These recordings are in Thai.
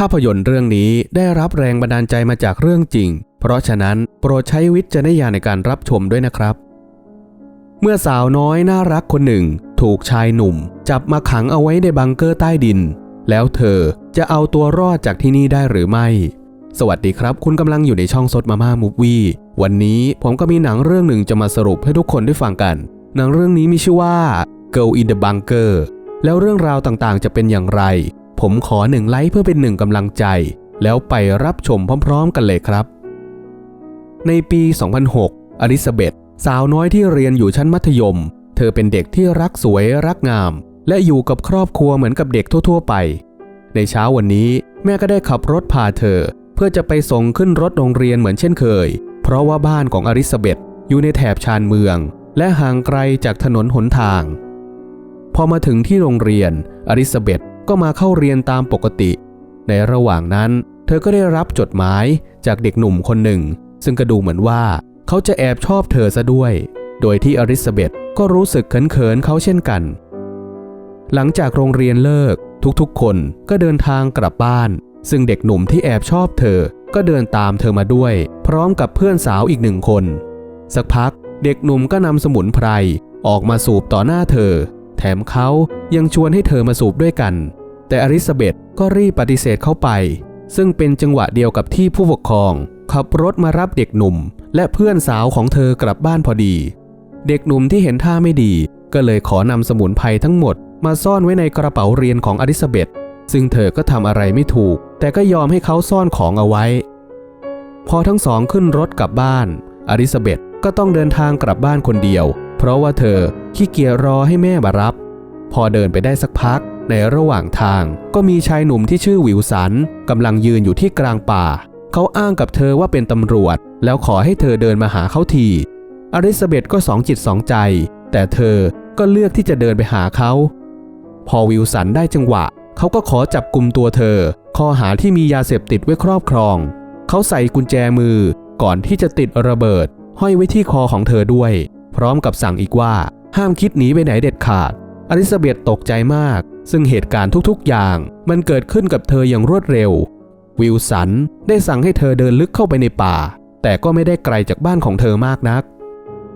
ภาพยนตร์เรื่องนี้ได้รับแรงบันดาลใจมาจากเรื่องจริง เพราะฉะนั้นโปรดใช้วิจารณญาณในการรับชมด้วยนะครับ เมื่อสาวน้อยน่ารักคนหนึ่ง ถูกชายหนุ่ม จับมาขังเอาไว้ในบังเกอร์ใต้ดิน แล้วเธอจะเอาตัวรอดจากที่นี่ได้หรือไม่ สวัสดีครับ คุณกำลังอยู่ในช่องสดมาม่ามูฟวี่วันนี้ผมก็มีหนังเรื่องหนึ่งจะมาสรุปให้ทุกคนได้ฟังกัน หนังเรื่องนี้มีชื่อว่า Girl in the Bunker แล้วเรื่องราวต่างๆ จะเป็นอย่างไร ผมขอหนึ่งไลค์เพื่อเป็นหนึ่งกำลังใจ แล้วไปรับชมพร้อม ๆ กันเลยครับ ในปี 2006 อลิซาเบธสาวน้อยที่เรียนอยู่ชั้นมัธยม เธอเป็นเด็กที่รักสวยรักงาม และอยู่กับครอบครัวเหมือนกับเด็กทั่ว ๆ ไป ในเช้าวันนี้แม่ก็ได้ขับรถพาเธอ เพื่อจะไปส่งขึ้นรถโรงเรียนเหมือนเช่นเคย เพราะว่าบ้านของอลิซาเบธอยู่ในแถบชานเมือง และห่างไกลจากถนนหนทาง พอมาถึงที่โรงเรียนอลิซาเบธ ก็มาเข้าเรียนตามปกติ ในระหว่างนั้น เธอก็ได้รับจดหมายจากเด็กหนุ่มคนหนึ่ง ซึ่งก็ดูเหมือนว่าเขาจะแอบชอบเธอซะด้วย โดยที่อลิซาเบธก็รู้สึกเขินๆเขาเช่นกัน หลังจากโรงเรียนเลิกทุกๆ คนก็เดินทางกลับบ้าน ซึ่งเด็กหนุ่มที่แอบชอบเธอ ก็เดินตามเธอมาด้วย พร้อมกับเพื่อนสาวอีกหนึ่งคน สักพักเด็กหนุ่มก็นำสมุนไพรออกมาสูบต่อหน้าเธอ แถมเขายังชวนให้เธอมาสูบด้วยกัน แต่อลิซาเบธก็รีบปฏิเสธเข้าไป ซึ่งเป็นจังหวะเดียวกับที่ผู้ปกครอง ขับรถมารับเด็กหนุ่ม และเพื่อนสาวของเธอกลับบ้านพอดี เด็กหนุ่มที่เห็นท่าไม่ดี ก็เลยขอนำสมุนไพรทั้งหมด มาซ่อนไว้ในกระเป๋าเรียนของอลิซาเบธซึ่งเธอก็ทำอะไรไม่ถูก แต่ก็ยอมให้เขาซ่อนของเอาไว้ พอทั้งสองขึ้นรถกลับบ้าน อลิซาเบธก็ต้องเดินทางกลับบ้านคนเดียว เพราะว่าเธอขี้เกียจรอให้แม่มารับ พอเดินไปได้สักพัก ในระหว่างทางก็มีชายหนุ่มที่ชื่อวิวสันกำลังยืนอยู่ที่กลางป่า เขาอ้างกับเธอว่าเป็นตำรวจ แล้วขอให้เธอเดินมาหาเขาทีอลิซาเบธก็สองจิตสองใจ แต่เธอก็เลือกที่จะเดินไปหาเขา พอวิวสันได้จังหวะ เขาก็ขอจับกลุ่มตัวเธอ ข้อหาที่มียาเสพติดไว้ครอบครอง เขาใส่กุญแจมือ ก่อนที่จะติดระเบิด ห้อยไว้ที่คอของเธอด้วย พร้อมกับสั่งอีกว่า ห้ามคิดหนีไปไหนเด็ดขาด อลิซาเบธตกใจมาก ซึ่งเหตุการณ์ทุกๆ อย่างมันเกิดขึ้นกับเธออย่างรวดเร็ว วิลสันได้สั่งให้เธอเดินลึกเข้าไปในป่า แต่ก็ไม่ได้ไกลจากบ้านของเธอมากนัก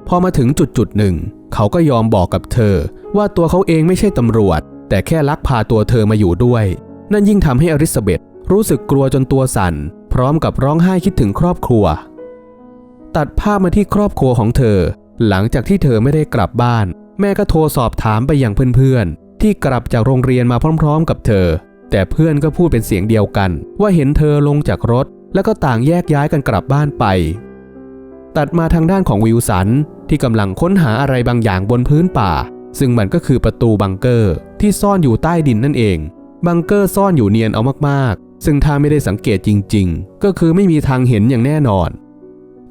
พอมาถึงจุดจุดหนึ่ง เขาก็ยอมบอกกับเธอ ว่าตัวเขาเองไม่ใช่ตำรวจ แต่แค่ลักพาตัวเธอมาอยู่ด้วย นั่นยิ่งทำให้อลิซาเบธรู้สึกกลัวจนตัวสั่น พร้อมกับร้องไห้คิดถึงครอบครัว ตัดภาพมาที่ครอบครัวของเธอ หลังจากที่เธอไม่ได้กลับบ้าน แม่ก็โทรสอบถามไปยังเพื่อนๆ ที่กลับจากโรงเรียนมาพร้อม ๆ กับเธอ แต่เพื่อนก็พูดเป็นเสียงเดียวกัน ว่าเห็นเธอลงจากรถ แล้วก็ต่างแยกย้ายกันกลับบ้านไป ตัดมาทางด้านของวิลสันที่กำลังค้นหาอะไรบางอย่างบนพื้นป่า ซึ่งมันก็คือประตูบังเกอร์ที่ซ่อนอยู่ใต้ดินนั่นเอง บังเกอร์ซ่อนอยู่เนียนเอามากๆ ซึ่งถ้าไม่ได้สังเกตจริง ๆ ก็คือไม่มีทางเห็นอย่างแน่นอน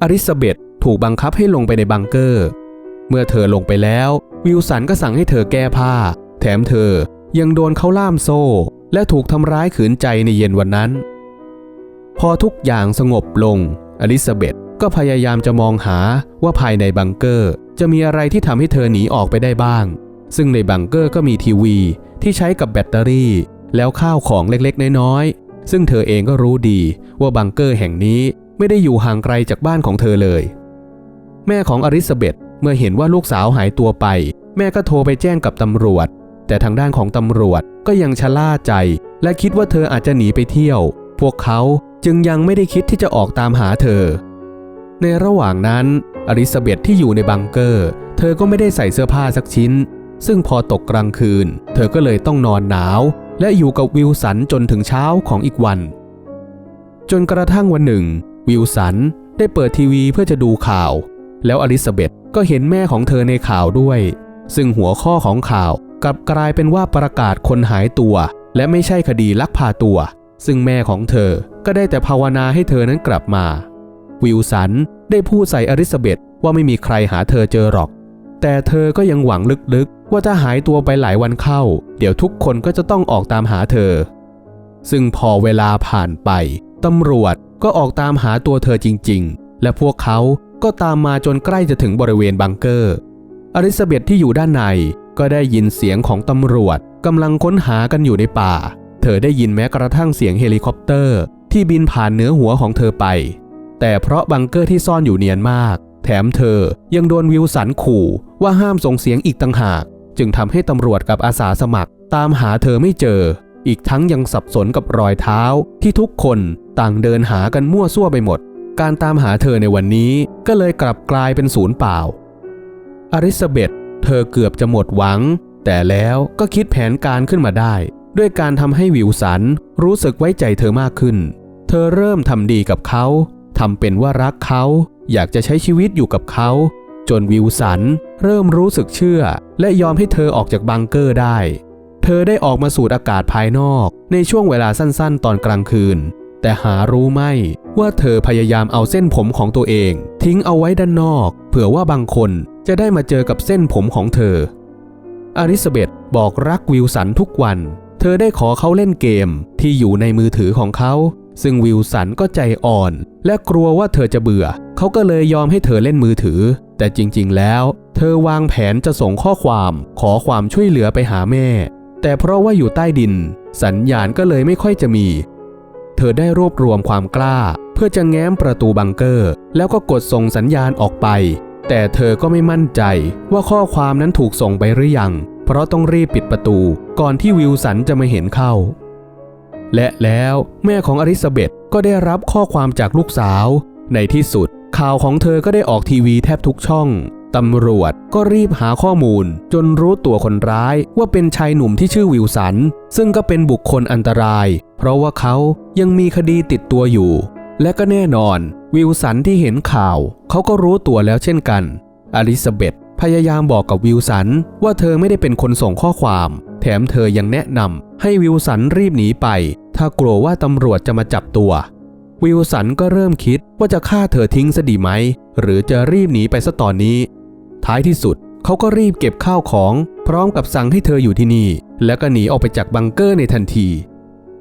อลิซาเบธถูกบังคับให้ลงไปในบังเกอร์ เมื่อเธอลงไปแล้ว วิลสันก็สั่งให้เธอแก้ผ้า แถมเธอยังโดนเขาล่ามโซ่ และถูกทำร้ายขืนใจในเย็นวันนั้น พอทุกอย่างสงบลง อลิซาเบธก็พยายามจะมองหาว่าภายในบังเกอร์ จะมีอะไรที่ทำให้เธอหนีออกไปได้บ้าง ซึ่งในบังเกอร์ก็มีทีวีที่ใช้กับแบตเตอรี่ แล้วข้าวของเล็กๆ น้อยๆ ซึ่งเธอเองก็รู้ดีว่าบังเกอร์แห่งนี้ไม่ได้อยู่ห่างไกลจากบ้านของเธอเลย แม่ของอลิซาเบธเมื่อเห็นว่าลูกสาวหายตัวไป แม่ก็โทรไปแจ้งกับตำรวจ แต่ทางด้านของตำรวจก็ยังชะล่าใจ และคิดว่าเธออาจจะหนีไปเที่ยว พวกเขาจึงยังไม่ได้คิดที่จะออกตามหาเธอ ในระหว่างนั้นอลิซาเบธที่อยู่ในบังเกอร์ เธอก็ไม่ได้ใส่เสื้อผ้าสักชิ้น ซึ่งพอตกกลางคืน เธอก็เลยต้องนอนหนาว และอยู่กับวิลสันจนถึงเช้าของอีกวัน จนกระทั่งวันหนึ่ง วิลสันได้เปิดทีวีเพื่อจะดูข่าว แล้วอลิซาเบธก็เห็นแม่ของเธอในข่าวด้วย ซึ่งหัวข้อของข่าว กลับกลายเป็นว่าประกาศคนหายตัว และไม่ใช่คดีลักพาตัว ซึ่งแม่ของเธอก็ได้แต่ภาวนาให้เธอนั้นกลับมา วิลสันได้พูดใส่อลิซาเบธว่าไม่มีใครหาเธอเจอหรอก แต่เธอก็ยังหวังลึกๆ ว่าถ้าหายตัวไปหลายวันเข้า เดี๋ยวทุกคนก็จะต้องออกตามหาเธอ ซึ่งพอเวลาผ่านไปตำรวจก็ออกตามหาตัวเธอจริง ๆ และพวกเขาก็ตามมาจนใกล้จะถึงบริเวณบังเกอร์อลิซาเบธที่อยู่ด้านใน ก็ได้ยินเสียงของตำรวจกำลังค้นหากันอยู่ในป่า เธอได้ยินแม้กระทั่งเสียงเฮลิคอปเตอร์ ที่บินผ่านเหนือหัวของเธอไป แต่เพราะบังเกอร์ที่ซ่อนอยู่เนียนมาก แถมเธอยังโดนวิลสันขู่ว่าห้ามส่งเสียงอีกต่างหาก จึงทำให้ตำรวจกับอาสาสมัคร ตามหาเธอไม่เจอ อีกทั้งยังสับสนกับรอยเท้า ที่ทุกคนต่างเดินหากันมั่วซั่วไปหมด การตามหาเธอในวันนี้ก็เลยกลับกลายเป็นศูนย์เปล่า อริซาเบธ เธอเกือบจะหมดหวัง แต่แล้วก็คิดแผนการขึ้นมาได้ ด้วยการทำให้วิลสันรู้สึกไว้ใจเธอมากขึ้น เธอเริ่มทำดีกับเขาทำเป็นว่ารักเขา อยากจะใช้ชีวิตอยู่กับเขา จนวิลสันเริ่มรู้สึกเชื่อ และยอมให้เธอออกจากบังเกอร์ได้ เธอได้ออกมาสูดอากาศภายนอก ในช่วงเวลาสั้นๆ ตอนกลางคืน แต่หารู้ไหมว่าเธอพยายามเอาเส้นผมของตัวเอง ทิ้งเอาไว้ด้านนอก เผื่อว่าบางคนจะได้มาเจอกับเส้นผมของเธอ อลิซาเบธบอกรักวิลสันทุกวัน เธอได้ขอเขาเล่นเกมที่อยู่ในมือถือของเขา ซึ่งวิลสันก็ใจอ่อน และกลัวว่าเธอจะเบื่อ เขาก็เลยยอมให้เธอเล่นมือถือ แต่จริงๆแล้ว เธอวางแผนจะส่งข้อความขอความช่วยเหลือไปหาแม่ แต่เพราะว่าอยู่ใต้ดิน สัญญาณก็เลยไม่ค่อยจะมี เธอได้รวบรวมความกล้า เพื่อจะแง้มประตูบังเกอร์ แล้วก็กดส่งสัญญาณออกไป แต่เธอก็ไม่มั่นใจว่าข้อความนั้นถูกส่งไปหรือยัง เพราะต้องรีบปิดประตูก่อนที่วิลสันจะมาเห็นเข้า และแล้วแม่ของอลิซาเบธก็ได้รับข้อความจากลูกสาว ในที่สุดข่าวของเธอก็ได้ออกทีวีแทบทุกช่อง ตำรวจก็รีบหาข้อมูล จนรู้ตัวคนร้ายว่าเป็นชายหนุ่มที่ชื่อวิลสัน ซึ่งก็เป็นบุคคลอันตราย เพราะว่าเขายังมีคดีติดตัวอยู่ และก็แน่นอน วิลสันที่เห็นข่าว เขาก็รู้ตัวแล้วเช่นกัน อลิซาเบธพยายามบอกกับวิลสันว่าเธอไม่ได้เป็นคนส่งข้อความ แถมเธอยังแนะนำให้วิลสันรีบหนีไป ถ้ากลัวว่าตำรวจจะมาจับตัววิลสันก็เริ่มคิดว่าจะฆ่าเธอทิ้งซะดีไหม หรือจะรีบหนีไปซะตอนนี้ ท้ายที่สุดเขาก็รีบเก็บข้าวของ พร้อมกับสั่งให้เธออยู่ที่นี่ แล้วก็หนีออกไปจากบังเกอร์ในทันที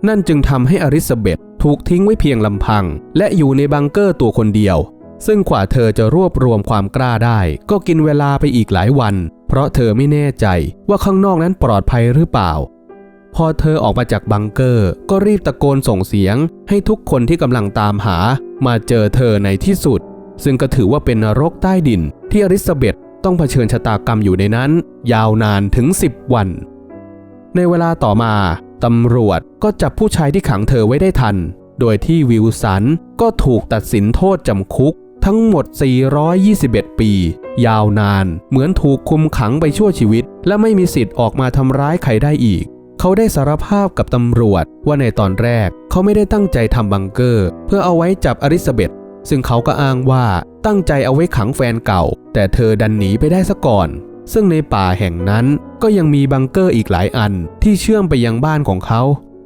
นั่นจึงทำให้อริซาเบธถูกทิ้งไว้เพียงลำพัง และอยู่ในบังเกอร์ตัวคนเดียว ซึ่งกว่าเธอจะรวบรวมความกล้าได้ ก็กินเวลาไปอีกหลายวัน เพราะเธอไม่แน่ใจว่าข้างนอกนั้นปลอดภัยหรือเปล่า พอเธอออกมาจากบังเกอร์ ก็รีบตะโกนส่งเสียง ให้ทุกคนที่กำลังตามหา มาเจอเธอในที่สุด ซึ่งก็ถือว่าเป็นนรกใต้ดินที่อริซาเบธ ต้องเผชิญชะตากรรมอยู่ในนั้น ยาวนานถึง 10 วัน ในเวลาต่อมาตำรวจก็จับผู้ชายที่ขังเธอไว้ได้ทัน โดยที่วิลสันก็ถูกตัดสินโทษจำคุกทั้งหมด 421 ปี ยาวนาน เหมือนถูกคุมขังไปชั่วชีวิต และไม่มีสิทธิ์ออกมาทำร้ายใครได้อีก เขาได้สารภาพกับตำรวจว่าในตอนแรก เขาไม่ได้ตั้งใจทำบังเกอร์ เพื่อเอาไว้จับอลิซาเบธ ซึ่งเขาก็อ้างว่าตั้งใจเอาไว้ขังแฟนเก่า แต่เธอดันหนีไปได้ซะก่อน ซึ่งในป่าแห่งนั้นก็ยังมีบังเกอร์อีกหลายอันที่เชื่อมไปยังบ้านของเขา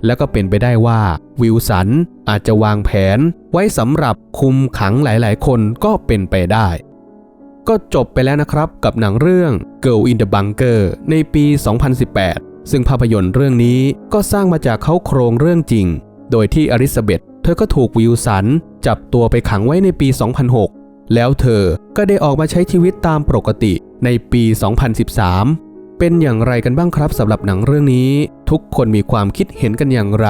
และก็เป็นไปได้ว่าวิลสันอาจจะวางแผนไว้สำหรับคุมขังหลายๆ คนก็เป็นไปได้ ก็จบไปแล้วนะครับกับหนังเรื่อง Girl in the Bunker ในปี 2018 ซึ่งภาพยนตร์เรื่องนี้ก็สร้างมาจากเขาโครงเรื่องจริง โดยที่อลิซาเบธเธอก็ถูกวิลสัน จับตัวไปขังไว้ในปี 2006 แล้วเธอก็ได้ออกมาใช้ชีวิตตามปกติในปี 2013 เป็นอย่างไรกันบ้างครับสำหรับหนังเรื่องนี้ ทุกคนมีความคิดเห็นกันอย่างไร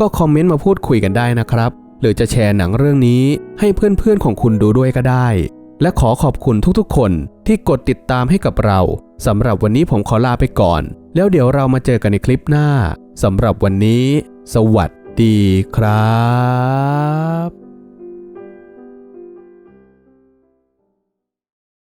ก็คอมเมนต์มาพูดคุยกันได้นะครับ หรือจะแชร์หนังเรื่องนี้ให้เพื่อนๆของคุณดูด้วยก็ได้ และขอขอบคุณทุกๆ คนที่กดติดตามให้กับเราสำหรับวันนี้ผมขอลาไปก่อน แล้วเดี๋ยวเรามาเจอกันในคลิปหน้าสำหรับวันนี้ สวัสดีครับ